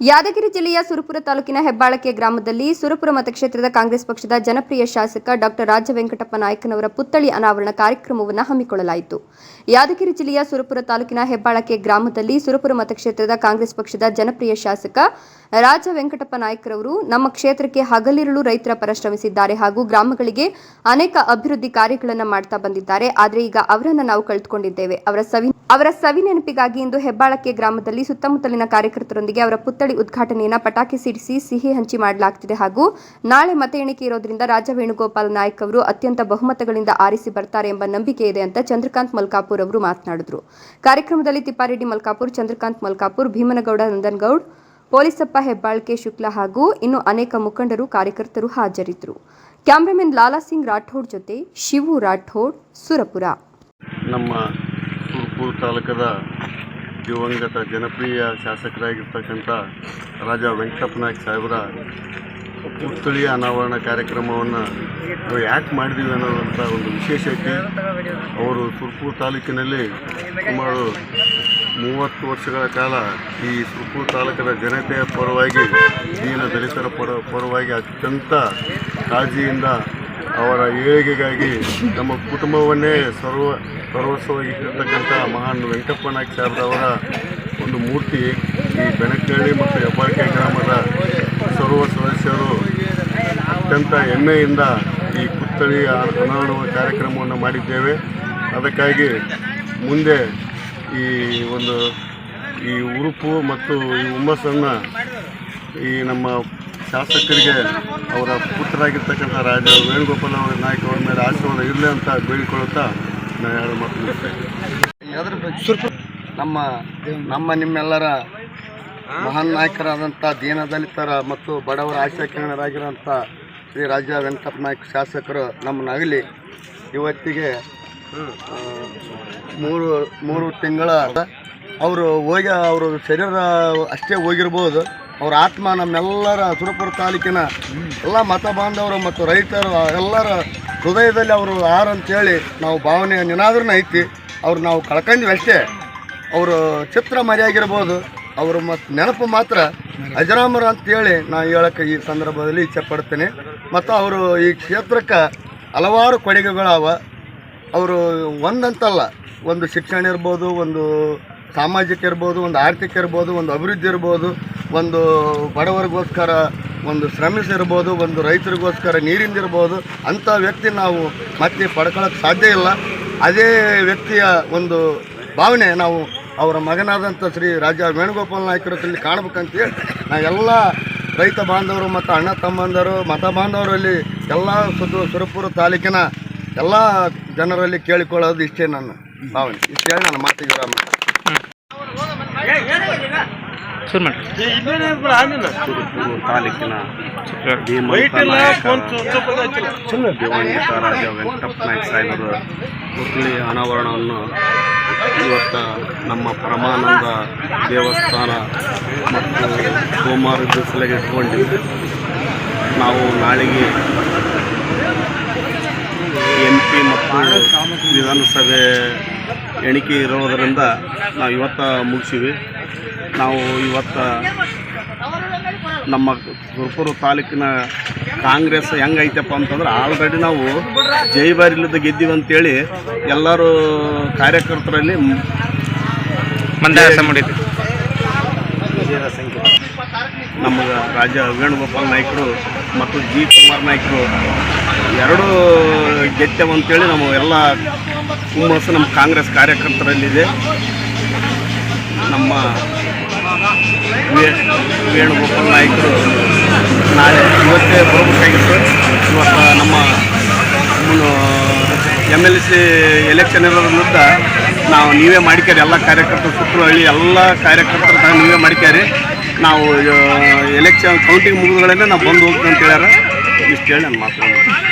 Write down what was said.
ಯಾದಗಿರಿ ಜಿಲ್ಲೆಯ ಸುರಪುರ ತಾಲೂಕಿನ ಹೆಬ್ಬಾಳಕೆ ಗ್ರಾಮದಲ್ಲಿ ಸುರಪುರ ಮತಕ್ಷೇತ್ರದ ಕಾಂಗ್ರೆಸ್ ಪಕ್ಷದ ಜನಪ್ರಿಯ ಶಾಸಕ ಡಾಕ್ಟರ್ ರಾಜ ವೆಂಕಟಪ್ಪ ನಾಯಕನವರ ಪುತ್ಥಳಿ ಅನಾವರಣ ಕಾರ್ಯಕ್ರಮವನ್ನು ಹಮ್ಮಿಕೊಳ್ಳಲಾಯಿತು. ಯಾದಗಿರಿ ಜಿಲ್ಲೆಯ ಸುರಪುರ ತಾಲೂಕಿನ ಹೆಬ್ಬಾಳಕೆ ಗ್ರಾಮದಲ್ಲಿ ಸುರಪುರ ಮತಕ್ಷೇತ್ರದ ಕಾಂಗ್ರೆಸ್ ಪಕ್ಷದ ಜನಪ್ರಿಯ ಶಾಸಕ ರಾಜ ವೆಂಕಟಪ್ಪ ನಾಯಕರವರು ನಮ್ಮ ಕ್ಷೇತ್ರಕ್ಕೆ ಹಗಲಿರುಳು ರೈತರ ಪರ ಶ್ರಮಿಸಿದ್ದಾರೆ ಹಾಗೂ ಗ್ರಾಮಗಳಿಗೆ ಅನೇಕ ಅಭಿವೃದ್ಧಿ ಕಾರ್ಯಗಳನ್ನು ಮಾಡ್ತಾ ಬಂದಿದ್ದಾರೆ. ಆದರೆ ಈಗ ಅವರನ್ನು ನಾವು ಕಳೆದುಕೊಂಡಿದ್ದೇವೆ. ಅವರ ಸವಿ ಅವರ ಸವಿ ನೆನಪಿಗಾಗಿ ಇಂದು ಹೆಬ್ಬಾಳಕೆ ಗ್ರಾಮದಲ್ಲಿ ಸುತ್ತಮುತ್ತಲಿನ ಕಾರ್ಯಕರ್ತರೊಂದಿಗೆ ಅವರ ಪುತ್ಥಳಿ ಉದ್ಘಾಟನೆಯನ್ನ ಪಟಾಕಿ ಸಿಡಿಸಿ ಸಿಹಿ ಹಂಚಿ ಮಾಡಲಾಗ್ತಿದೆ ಹಾಗೂ ನಾಳೆ ಮತ ಎಣಿಕೆ ಇರೋದ್ರಿಂದ ರಾಜ ವೇಣುಗೋಪಾಲ್ ನಾಯಕ್ ಅವರು ಅತ್ಯಂತ ಬಹುಮತಗಳಿಂದ ಆರಿಸಿ ಬರ್ತಾರೆ ಎಂಬ ನಂಬಿಕೆ ಇದೆ ಅಂತ ಚಂದ್ರಕಾಂತ್ ಮಲ್ಕಾಪುರ್ ಅವರು ಮಾತನಾಡಿದರು ಕಾರ್ಯಕ್ರಮದಲ್ಲಿ ತಿಪ್ಪಾರೆಡ್ಡಿ ಮಲ್ಕಾಪುರ್ ಚಂದ್ರಕಾಂತ್ ಮಲ್ಕಾಪುರ್ ಭೀಮನಗೌಡ ನಂದನ್ಗೌಡ್ ಪೊಲೀಸಪ್ಪ ಹೆಬ್ಬಾಳ್ಕೆ ಶುಕ್ಲಾ ಹಾಗೂ ಇನ್ನು ಅನೇಕ ಮುಖಂಡರು ಕಾರ್ಯಕರ್ತರು ಹಾಜರಿದ್ದರು ಕ್ಯಾಮ್ರಾಮನ್ ಲಾಲಾ ಸಿಂಗ್ ರಾಠೋಡ್ ಜೊತೆ ಶಿವು ರಾಠೋಡ್ ಸುರಪುರ ನಮ್ಮ ತಾಲೂಕದ ದಿವಂಗತ ಜನಪ್ರಿಯ ಶಾಸಕರಾಗಿರ್ತಕ್ಕಂಥ ರಾಜ ವೆಂಕಟಪ್ಪ ನಾಯ್ಕ ಸಾಹೇಬರ ಪುತ್ಥಳಿಯ ಅನಾವರಣ ಕಾರ್ಯಕ್ರಮವನ್ನು ನಾವು ಯಾಕೆ ಮಾಡಿದ್ದೀವಿ ಅನ್ನೋದಂಥ ಒಂದು ವಿಶೇಷಕ್ಕೆ ಅವರು ತುರ್ಪೂರು ತಾಲೂಕಿನಲ್ಲಿ ಸುಮಾರು ಮೂವತ್ತು ವರ್ಷಗಳ ಕಾಲ ಈ ತುರ್ಪೂರು ತಾಲೂಕಿನ ಜನತೆಯ ಪರವಾಗಿ, ದೀನ ದಲಿತರ ಪರ, ಪರವಾಗಿ ಅತ್ಯಂತ ಕಾಳಜಿಯಿಂದ ಅವರ ಏಳಿಗೆಗಾಗಿ ನಮ್ಮ ಕುಟುಂಬವನ್ನೇ ಸರ್ವ ಸರ್ವಸ್ವವಾಗಿರ್ತಕ್ಕಂಥ ಮಹಾನ್ ವೆಂಕಟಪ್ಪ ನಾಯ್ಕ ಒಂದು ಮೂರ್ತಿ ಈ ಬೆನಕಳ್ಳಿ ಮತ್ತು ಹೆಬ್ಬಾಳಿಕೆ ಗ್ರಾಮದ ಸರ್ವ ಸದಸ್ಯರು ಅತ್ಯಂತ ಹೆಮ್ಮೆಯಿಂದ ಈ ಪುತ್ಥಳಿ ಅನಾವರಣ ಕಾರ್ಯಕ್ರಮವನ್ನು ಮಾಡಿದ್ದೇವೆ. ಅದಕ್ಕಾಗಿ ಮುಂದೆ ಈ ಒಂದು ಈ ಉರುಪು ಮತ್ತು ಈ ಹುಮ್ಮಸ್ಸನ್ನು ಈ ನಮ್ಮ ಶಾಸಕರಿಗೆ ಅವರ ಪುತ್ರರಾಗಿರ್ತಕ್ಕಂಥ ರಾಜ ವೇಣುಗೋಪಾಲ್ ಅವರ ನಾಯಕ ಅವರ ಮೇಲೆ ಆಶೀರ್ವಾದ ಇರಲಿ ಅಂತ ಬೇಡಿಕೊಳ್ಳುತ್ತಾ ನಾನು ಎರಡು ಮಾತು ನಮ್ಮ ನಮ್ಮ ನಿಮ್ಮೆಲ್ಲರ ಮಹಾನ್ ನಾಯಕರಾದಂಥ ದೀನದಲಿತರ ಮತ್ತು ಬಡವರ ಆಶಾಕಿರಣರಾಗಿರೋಂಥ ಶ್ರೀ ರಾಜ ವೆಂಕಟಪ್ಪ ನಾಯ್ಕ ಶಾಸಕರು ನಮ್ಮನ್ನಾಗಲಿ ಇವತ್ತಿಗೆ ಮೂರು ಮೂರು ತಿಂಗಳ ಅವರು ಹೋಗಿ ಅವರು ಶರೀರ ಅಷ್ಟೇ ಹೋಗಿರ್ಬೋದು. ಅವ್ರ ಆತ್ಮ ನಮ್ಮೆಲ್ಲರ ಸುರಪುರ ತಾಲೂಕಿನ ಎಲ್ಲ ಮತ ಬಾಂಧವರು ಮತ್ತು ರೈತರು, ಎಲ್ಲರ ಹೃದಯದಲ್ಲಿ ಅವರು ಆರು ಅಂತೇಳಿ ನಾವು ಭಾವನೆ ಏನಾದ್ರೂ ಐತಿ. ಅವ್ರು ನಾವು ಕಳ್ಕೊಂಡ್ವಿ ಅಷ್ಟೇ. ಅವರು ಚಿತ್ರ ಮರೆಯಾಗಿರ್ಬೋದು. ಅವರು ಮತ್ತು ನೆನಪು ಮಾತ್ರ ಅಜರಾಮರ ಅಂತೇಳಿ ನಾನು ಹೇಳಕ್ಕೆ ಈ ಸಂದರ್ಭದಲ್ಲಿ ಇಚ್ಛೆ ಪಡ್ತೇನೆ. ಮತ್ತು ಅವರು ಈ ಕ್ಷೇತ್ರಕ್ಕೆ ಹಲವಾರು ಕೊಡುಗೆಗಳವ. ಅವರು ಒಂದಂತಲ್ಲ. ಒಂದು ಶಿಕ್ಷಣ ಇರ್ಬೋದು, ಒಂದು ಸಾಮಾಜಿಕ ಇರ್ಬೋದು, ಒಂದು ಆರ್ಥಿಕ ಇರ್ಬೋದು, ಒಂದು ಅಭಿವೃದ್ಧಿ ಇರ್ಬೋದು. ಒಂದು ಬಡವರಿಗೋಸ್ಕರ, ಒಂದು ಶ್ರಮಿಸಿರ್ಬೋದು, ಒಂದು ರೈತರಿಗೋಸ್ಕರ ನೀರಿಂದಿರ್ಬೋದು, ಅಂಥ ವ್ಯಕ್ತಿ ನಾವು ಮತ್ತೆ ಪಡ್ಕೊಳ್ಳೋಕ್ಕೆ ಸಾಧ್ಯ ಇಲ್ಲ. ಅದೇ ವ್ಯಕ್ತಿಯ ಒಂದು ಭಾವನೆ, ನಾವು ಅವರ ಮಗನಾದಂಥ ಶ್ರೀ ರಾಜ ವೇಣುಗೋಪಾಲ್ ನಾಯಕರಲ್ಲಿ ಕಾಣಬೇಕಂತೇಳಿ ಎಲ್ಲ ರೈತ ಬಾಂಧವರು ಮತ್ತು ಅಣ್ಣ ತಮ್ಮಂದರು, ಮತ ಬಾಂಧವರಲ್ಲಿ ಎಲ್ಲ ಸುತ್ತು ಸುರಪುರ ತಾಲೂಕಿನ ಎಲ್ಲ ಜನರಲ್ಲಿ ಕೇಳಿಕೊಳ್ಳೋದು ಇಷ್ಟೇ ನನ್ನ ಭಾವನೆ. ಇಷ್ಟೇ ನಾನು ಮಾತಿಗೆ ಶುರು ಮಾಡಿ. ತಾಲೂಕಿನ ದಿವಂಗತ ರಾಜ ವೆಂಕಟಪ್ಪ ನಾಯ್ಕ ಸಾಹೇಬರ ಪುತ್ಥಳಿ ಅನಾವರಣವನ್ನು ಇವತ್ತು ನಮ್ಮ ಪರಮಾನಂದ ದೇವಸ್ಥಾನ ಮತ್ತು ಸೋಮವಾರ ದಿವಸಲೆಗೆ ಇಟ್ಕೊಂಡು ನಾವು ನಾಳೆಗೆ ಎಂ ಪಿ ಮತ್ತು ವಿಧಾನಸಭೆ ಎಣಿಕೆ ಇರೋದರಿಂದ ನಾವು ಇವತ್ತು ಮುಗಿಸಿವಿ ನಾವು ಇವತ್ತು ನಮ್ಮ ಗುರುಪುರ ತಾಲೂಕಿನ ಕಾಂಗ್ರೆಸ್ ಹೆಂಗೈತಪ್ಪ ಅಂತಂದ್ರೆ ಆಲ್ರೆಡಿ ನಾವು ಜೈಬಾರಿಲ್ಲದ ಗೆದ್ದೀವಿ ಅಂತೇಳಿ ಎಲ್ಲರೂ ಕಾರ್ಯಕರ್ತರಲ್ಲಿ ಮಂದಹಾಸ ಮಾಡಿದ್ವಿ. ನಮಗೆ ರಾಜ ವೇಣುಗೋಪಾಲ್ ನಾಯ್ಕರು ಮತ್ತು ಜಿ ಕುಮಾರ್ ನಾಯ್ಕರು ಎರಡೂ ಗೆದ್ದೆವು ನಾವು ಎಲ್ಲ ಹುಮ್ಮಸ್ಸು ನಮ್ಮ ಕಾಂಗ್ರೆಸ್ ಕಾರ್ಯಕರ್ತರಲ್ಲಿದೆ. ನಮ್ಮ ವೇಣುಗೋಪಾಲ್ ನಾಯಕರು ನಾಳೆ ಇವತ್ತೇ ಬರಬೇಕಾಗಿತ್ತು. ಇವತ್ತು ನಮ್ಮ ಎಂ ಎಲ್ ಸಿ ಎಲೆಕ್ಷನ್ ಇರೋದ್ರಿಂದ ನಾವು ನೀವೇ ಮಾಡಿಕ್ಯಾರಿ ಎಲ್ಲ ಕಾರ್ಯಕರ್ತರು, ಸುತ್ತಲೂ ಹಳ್ಳಿ ಎಲ್ಲ ಕಾರ್ಯಕರ್ತರ ನೀವೇ ಮಾಡಿಕ್ಯಾರಿ. ನಾವು ಎಲೆಕ್ಷನ್ ಕೌಂಟಿಂಗ್ ಮುಗಿದ್ಗಳೇ ನಾವು ಬಂದು ಹೋಗ್ತೀವಿ ಅಂತ ಹೇಳ್ಯಾರ. ಇಷ್ಟು ಹೇಳಿ ನಾನು ಮಾತಾಡೋದು